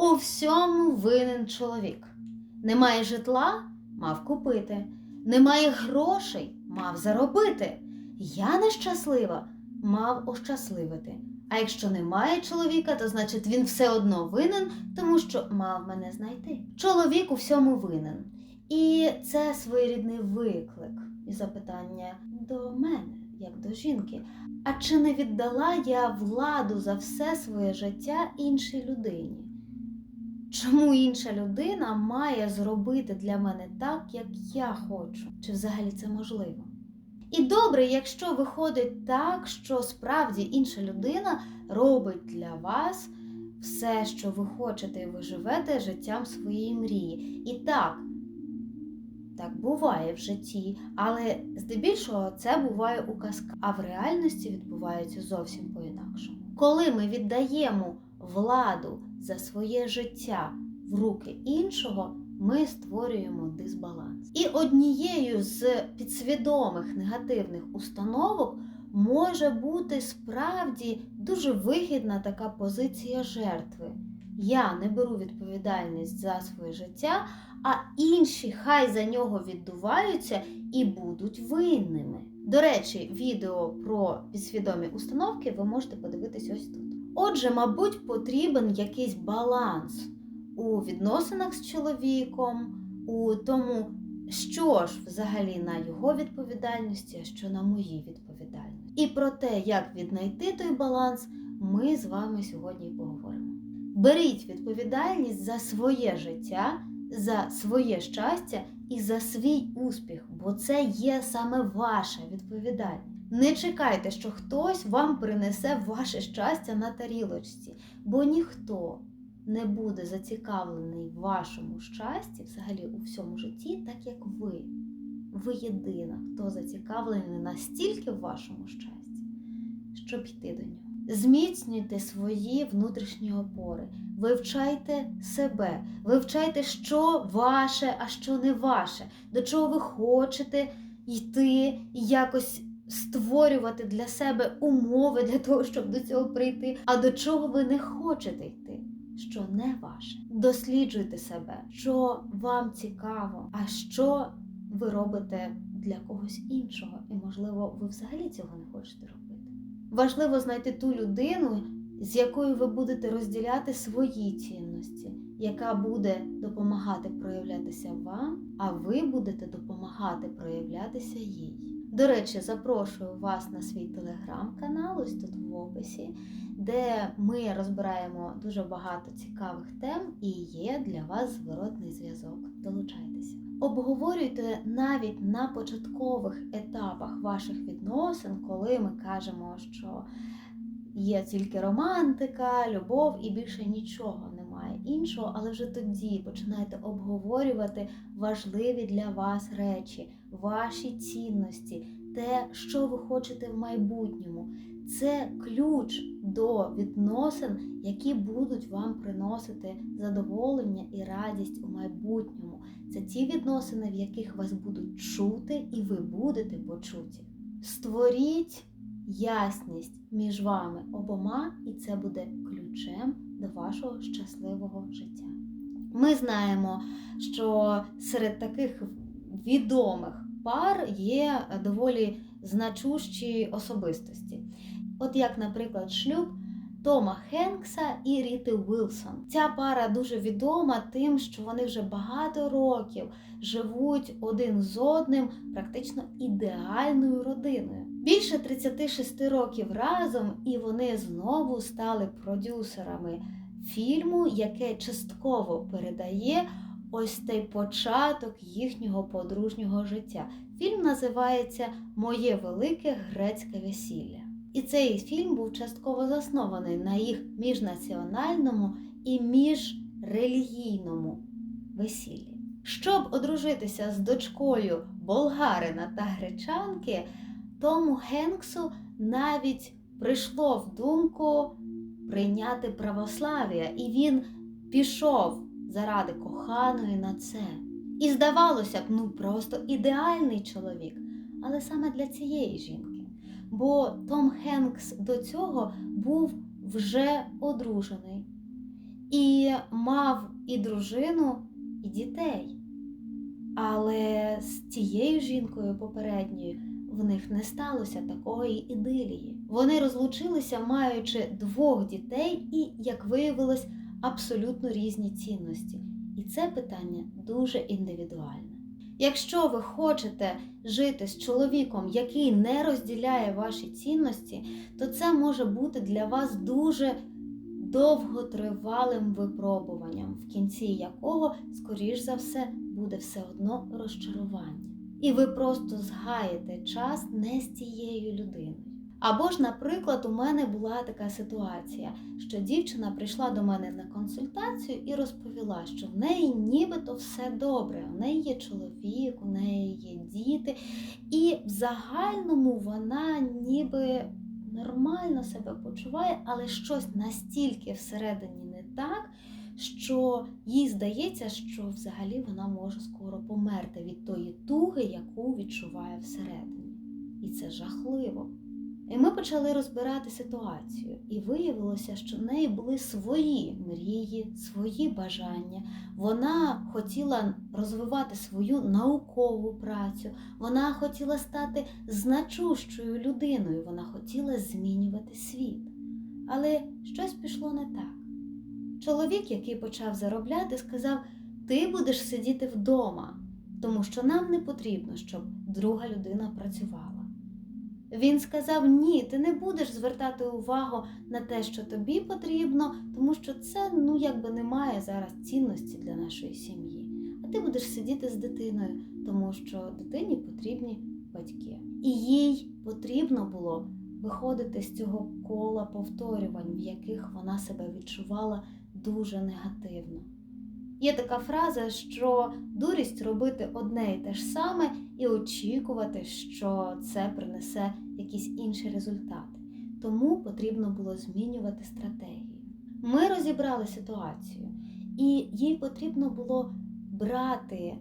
У всьому винен чоловік. Немає житла мав купити. Немає грошей мав заробити. Я нещаслива мав ощасливити. А якщо немає чоловіка, то значить він все одно винен, тому що мав мене знайти. Чоловік у всьому винен. І це своєрідний виклик і запитання до мене, як до жінки. А чи не віддала я владу за все своє життя іншій людині? Чому інша людина має зробити для мене так, як я хочу? Чи взагалі це можливо? І добре, якщо виходить так, що справді інша людина робить для вас все, що ви хочете, і ви живете життям своєї мрії. І так, так буває в житті, але здебільшого це буває у казках, а в реальності відбувається зовсім по-інакшому. Коли ми віддаємо владу за своє життя в руки іншого, ми створюємо дисбаланс. І однією з підсвідомих негативних установок може бути справді дуже вигідна така позиція жертви. Я не беру відповідальність за своє життя, а інші хай за нього віддуваються і будуть винними. До речі, відео про підсвідомі установки ви можете подивитись ось тут. Отже, мабуть, потрібен якийсь баланс у відносинах з чоловіком, у тому, що ж взагалі на його відповідальності, а що на моїй відповідальності. І про те, як віднайти той баланс, ми з вами сьогодні поговоримо. Беріть відповідальність за своє життя, за своє щастя і за свій успіх, бо це є саме ваша відповідальність. Не чекайте, що хтось вам принесе ваше щастя на тарілочці, бо ніхто не буде зацікавлений в вашому щасті, взагалі у всьому житті, так як ви. Ви єдина, хто зацікавлений настільки в вашому щасті, щоб йти до нього. Зміцнюйте свої внутрішні опори, вивчайте себе, вивчайте, що ваше, а що не ваше, до чого ви хочете йти і якось створювати для себе умови для того, щоб до цього прийти, а до чого ви не хочете йти, що не ваше. Досліджуйте себе, що вам цікаво, а що ви робите для когось іншого, і, можливо, ви взагалі цього не хочете робити. Важливо знайти ту людину, з якою ви будете розділяти свої цінності, яка буде допомагати проявлятися вам, а ви будете допомагати проявлятися їй. До речі, запрошую вас на свій телеграм-канал, ось тут в описі, де ми розбираємо дуже багато цікавих тем і є для вас зворотний зв'язок. Долучайтеся. Обговорюйте навіть на початкових етапах ваших відносин, коли ми кажемо, що є тільки романтика, любов і більше нічого іншого, але вже тоді починайте обговорювати важливі для вас речі, ваші цінності, те, що ви хочете в майбутньому. Це ключ до відносин, які будуть вам приносити задоволення і радість у майбутньому. Це ті відносини, в яких вас будуть чути, і ви будете почуті. Створіть ясність між вами обома, і це буде ключем до вашого щасливого життя. Ми знаємо, що серед таких відомих пар є доволі значущі особистості. От як, наприклад, шлюб Тома Хенкса і Ріти Уілсон. Ця пара дуже відома тим, що вони вже багато років живуть один з одним практично ідеальною родиною. Більше 36 років разом, і вони знову стали продюсерами фільму, яке частково передає ось цей початок їхнього подружнього життя. Фільм називається Моє велике грецьке весілля. І цей фільм був частково заснований на їх міжнаціональному і міжрелігійному весіллі. Щоб одружитися з дочкою болгарина та гречанки, Тому Генксу навіть прийшло в думку прийняти православ'я, і він пішов заради коханої на це. І здавалося б, ну просто ідеальний чоловік, але саме для цієї жінки. Бо Том Хенкс до цього був вже одружений. і мав і дружину, і дітей. Але з тією жінкою попередньою в них не сталося такої ідилії. Вони розлучилися, маючи двох дітей, і, як виявилось, абсолютно різні цінності. І це питання дуже індивідуальне. Якщо ви хочете жити з чоловіком, який не розділяє ваші цінності, то це може бути для вас дуже довготривалим випробуванням, в кінці якого, скоріш за все, буде все одно розчарування. І ви просто згаєте час не з тією людиною. Або ж, наприклад, у мене була така ситуація, що дівчина прийшла до мене на консультацію і розповіла, що в неї нібито все добре, у неї є чоловік, у неї є діти, і в загальному вона ніби нормально себе почуває, але щось настільки всередині не так, що їй здається, що взагалі вона може скоро померти від тої туги, яку відчуває всередині. І це жахливо. І ми почали розбирати ситуацію, і виявилося, що в неї були свої мрії, свої бажання. Вона хотіла розвивати свою наукову працю, вона хотіла стати значущою людиною, вона хотіла змінювати світ. Але щось пішло не так. Чоловік, який почав заробляти, сказав: Ти будеш сидіти вдома, тому що нам не потрібно, щоб друга людина працювала. Він сказав: Ні, ти не будеш звертати увагу на те, що тобі потрібно, тому що це ну якби не має зараз цінності для нашої сім'ї. А ти будеш сидіти з дитиною, тому що дитині потрібні батьки. І їй потрібно було виходити з цього кола повторювань, в яких вона себе відчувала дуже негативно. Є така фраза, що дурість робити одне і те ж саме і очікувати, що це принесе якісь інші результати. Тому потрібно було змінювати стратегію. Ми розібрали ситуацію, і їй потрібно було брати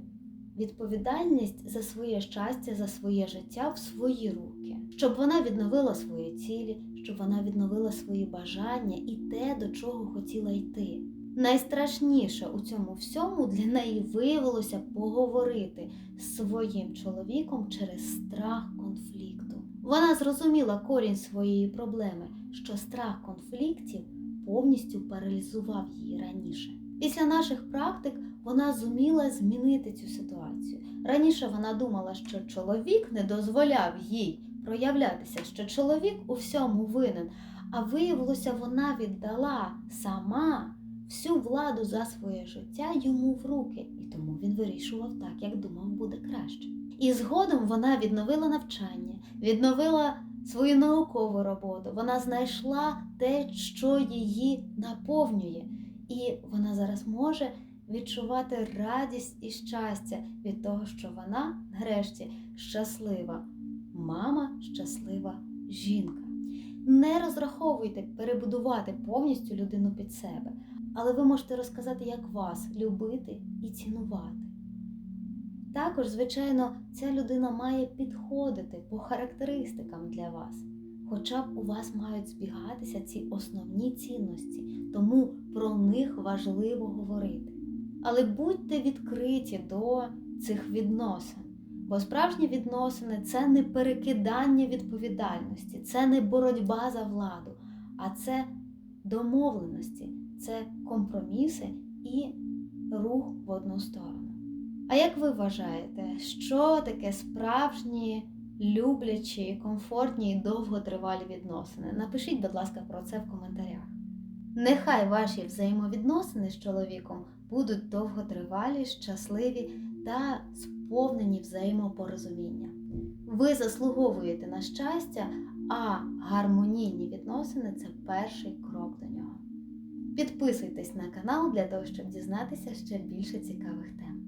відповідальність за своє щастя, за своє життя в свої руки, щоб вона відновила свої цілі, щоб вона відновила свої бажання і те, до чого хотіла йти. Найстрашніше у цьому всьому для неї виявилося поговорити з своїм чоловіком через страх конфлікту. Вона зрозуміла корінь своєї проблеми, що страх конфліктів повністю паралізував її раніше. Після наших практик вона зуміла змінити цю ситуацію. Раніше вона думала, що чоловік не дозволяв їй проявлятися, що чоловік у всьому винен, а виявилося, вона віддала сама всю владу за своє життя йому в руки, і тому він вирішував так, як думав буде краще. І згодом вона відновила навчання, відновила свою наукову роботу. Вона знайшла те, що її наповнює, і вона зараз може відчувати радість і щастя від того, що вона, нарешті, щаслива мама, щаслива жінка. Не розраховуйте перебудувати повністю людину під себе, але ви можете розказати, як вас любити і цінувати. Також, звичайно, ця людина має підходити по характеристикам для вас, хоча б у вас мають збігатися ці основні цінності, тому про них важливо говорити. Але будьте відкриті до цих відносин, бо справжні відносини це не перекидання відповідальності, це не боротьба за владу, а це домовленості, це компроміси і рух в одну сторону. А як ви вважаєте, що таке справжні, люблячі, комфортні і довготривалі відносини? Напишіть, будь ласка, про це в коментарях. Нехай ваші взаємовідносини з чоловіком будуть довготривалі, щасливі та сповнені взаємопорозуміння. Ви заслуговуєте на щастя, а гармонійні відносини це перший крок до нього. Підписуйтесь на канал для того, щоб дізнатися ще більше цікавих тем.